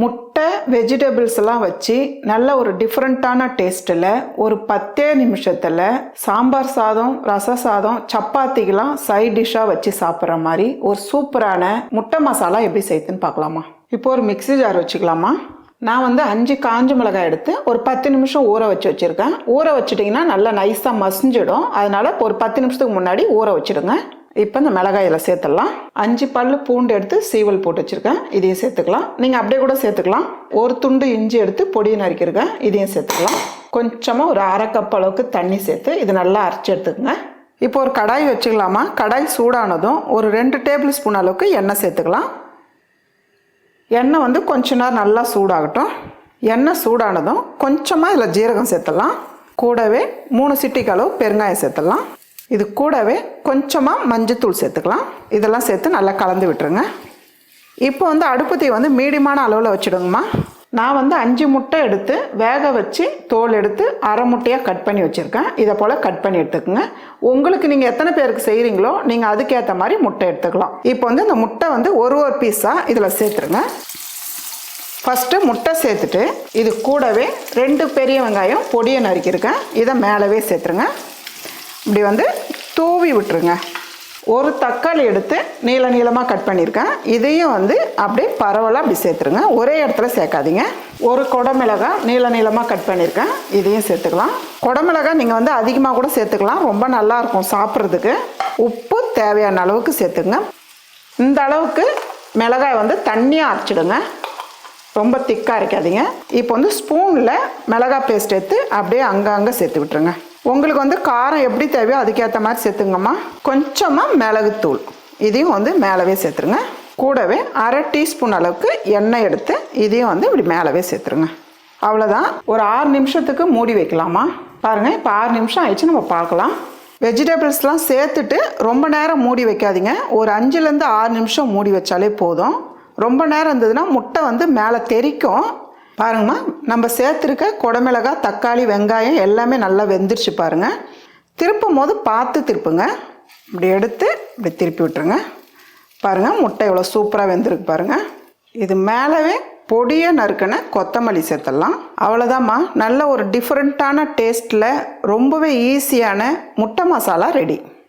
முட்டை வெஜிடபிள்ஸ் எல்லாம் வச்சு நல்ல ஒரு டிஃப்ரெண்ட்டான டேஸ்ட்டில் ஒரு பத்தே நிமிஷத்தில் சாம்பார் சாதம் ரச சாதம் சப்பாத்திக்கெலாம் சைட் டிஷ்ஷாக வச்சு சாப்பிட்ற மாதிரி ஒரு சூப்பரான முட்டை மசாலா எப்படி செய்யுதுன்னு பார்க்கலாமா? இப்போ ஒரு மிக்ஸி ஜார் வச்சுக்கலாமா? நான் வந்து அஞ்சு காஞ்ச மிளகாய் எடுத்து ஒரு பத்து நிமிஷம் ஊற வச்சு வச்சுருக்கேன். ஊற வச்சுட்டிங்கன்னா நல்லா நைஸாக மசிஞ்சிடும். அதனால் ஒரு பத்து நிமிஷத்துக்கு முன்னாடி ஊற வச்சுடுங்க. இப்போ இந்த மிளகாயில் சேர்த்துடலாம். அஞ்சு பல் பூண்டு எடுத்து சீவல் போட்டு வச்சுருக்கேன். இதையும் சேர்த்துக்கலாம். நீங்கள் அப்படியே கூட சேர்த்துக்கலாம். ஒரு துண்டு இஞ்சி எடுத்து பொடியை நறுக்கியிருக்கேன் இதையும் சேர்த்துக்கலாம். கொஞ்சமாக ஒரு அரை கப் அளவுக்கு தண்ணி சேர்த்து இது நல்லா அரைச்சி எடுத்துக்கோங்க. இப்போ ஒரு கடாய் வச்சுக்கலாமா? கடாய் சூடானதும் ஒரு ரெண்டு டேபிள் ஸ்பூன் அளவுக்கு எண்ணெய் சேர்த்துக்கலாம். எண்ணெய் வந்து கொஞ்ச நேரம் நல்லா சூடாகட்டும். எண்ணெய் சூடானதும் கொஞ்சமாக இதில் ஜீரகம் சேர்த்துடலாம். கூடவே மூணு சிட்டிக்கு அளவு பெருங்காயம் சேர்த்துடலாம். இது கூடவே கொஞ்சமாக மஞ்சத்தூள் சேர்த்துக்கலாம். இதெல்லாம் சேர்த்து நல்லா கலந்து விட்டுருங்க. இப்போ வந்து அடுப்பு வந்து மீடியமான அளவில் வச்சுடுங்கம்மா. நான் வந்து அஞ்சு முட்டை எடுத்து வேக வச்சு தோல் எடுத்து அரை முட்டையாக கட் பண்ணி வச்சுருக்கேன். இதை போல் கட் பண்ணி எடுத்துக்கோங்க. உங்களுக்கு நீங்கள் எத்தனை பேருக்கு செய்கிறீங்களோ நீங்கள் அதுக்கேற்ற மாதிரி முட்டை எடுத்துக்கலாம். இப்போ வந்து இந்த முட்டை வந்து ஒரு ஒரு பீஸாக இதில் சேர்த்துருங்க. ஃபஸ்ட்டு முட்டை சேர்த்துட்டு இது கூடவே ரெண்டு பெரிய வெங்காயம் பொடியை நறுக்கியிருக்கேன். இதை மேலவே சேர்த்துருங்க. இப்படி வந்து தூவி விட்டுருங்க. ஒரு தக்காளி எடுத்து நீள நீளமாக கட் பண்ணியிருக்கேன். இதையும் வந்து அப்படியே பரவலாக அப்படி சேர்த்துருங்க. ஒரே இடத்துல சேர்க்காதீங்க. ஒரு குடமிளகா நீள நீளமாக கட் பண்ணியிருக்கேன். இதையும் சேர்த்துக்கலாம். குடமிளகா நீங்கள் வந்து அதிகமாக கூட சேர்த்துக்கலாம். ரொம்ப நல்லா இருக்கும் சாப்பிட்றதுக்கு. உப்பு தேவையான அளவுக்கு சேர்த்துங்க. இந்த அளவுக்கு மிளகாய் வந்து தண்ணியாக அரைச்சிடுங்க. ரொம்ப திக்காக அரைக்காதீங்க. இப்போ வந்து ஸ்பூனில் மிளகாய் பேஸ்ட் எடுத்து அப்படியே அங்கங்கே சேர்த்து விட்டுருங்க. உங்களுக்கு வந்து காரம் எப்படி தேவையோ அதுக்கேற்ற மாதிரி சேர்த்துங்கம்மா. கொஞ்சமாக மிளகுத்தூள். இதையும் வந்து மேலவே சேர்த்துருங்க. கூடவே அரை டீஸ்பூன் அளவுக்கு எண்ணெய் எடுத்து இதையும் வந்து இப்படி மேலவே சேர்த்துருங்க. அவ்வளோதான் ஒரு ஆறு நிமிஷத்துக்கு மூடி வைக்கலாமா? பாருங்கள் இப்போ ஆறு நிமிஷம் ஆயிடுச்சு நம்ம பார்க்கலாம். வெஜிடபிள்ஸ்லாம் சேர்த்துட்டு ரொம்ப நேரம் மூடி வைக்காதீங்க. ஒரு அஞ்சுலேருந்து ஆறு நிமிஷம் மூடி வச்சாலே போதும். ரொம்ப நேரம் இருந்ததுன்னா முட்டை வந்து மேலே தெறிக்கும் பாருங்கம்மா நம்ம சேர்த்துருக்க குடமிளகாய் தக்காளி வெங்காயம் எல்லாமே நல்லா வெந்துருச்சு பாருங்கள் திருப்பும் போது பார்த்து திருப்புங்க. இப்படி எடுத்து இப்படி திருப்பி விட்டுருங்க. பாருங்கள் முட்டை எவ்வளோ சூப்பராக வெந்திருக்கு பாருங்கள் இது மேலவே பொடியை நறுக்கின கொத்தமல்லி சேர்த்துடலாம். அவ்வளோதாம்மா. நல்ல ஒரு டிஃப்ரெண்ட்டான டேஸ்ட்டில் ரொம்பவே ஈஸியான முட்டை மசாலா ரெடி